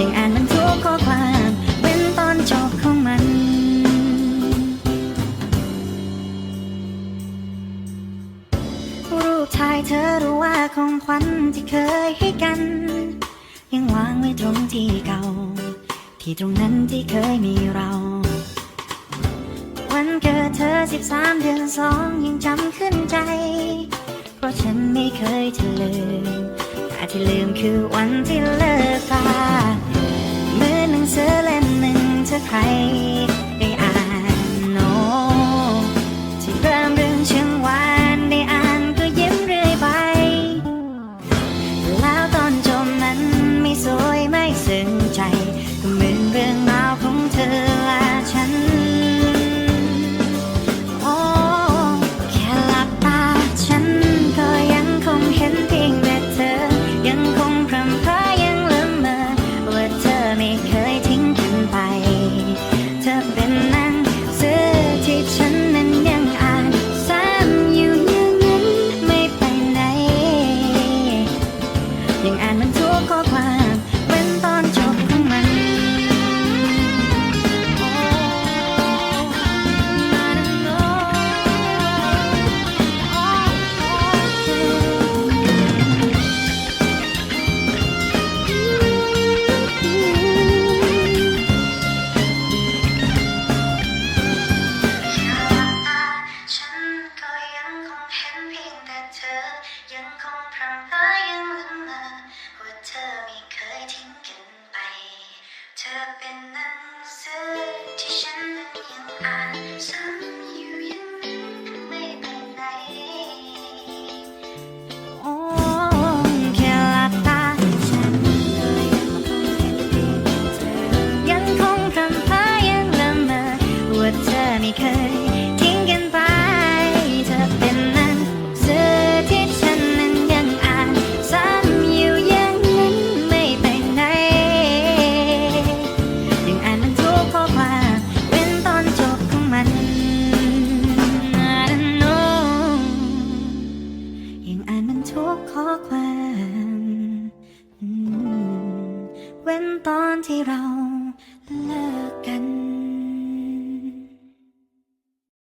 ยังอ่านมันทุกข้อความเว้นตอนจบของมัน รูปถ่ายเธอรู้ว่าของขวัญที่เคยให้กัน ยังวางไว้ตรงที่เก่า ที่ตรงนั้นที่เคยมีเรา วันเกิดเธอ13เดือนสองยังจำขึ้นใจ เพราะฉันไม่เคยจะลืม ที่ลืมคือวันที่เลิกตา คงพรำพรายังละเมอว่าเธอไม่เคยทิ้งกันไป เธอเป็นหนังสือที่ฉันนั้นยังอ่านซ้ำอยู่ย่างไม่ไปไหน โอ้แค่หลับตาฉันก็ยังคงเห็นเพีเธอยังคงพรำพรายังละเมอว่าเธอไม่เคย เว้นตอนที่เราเลิกกัน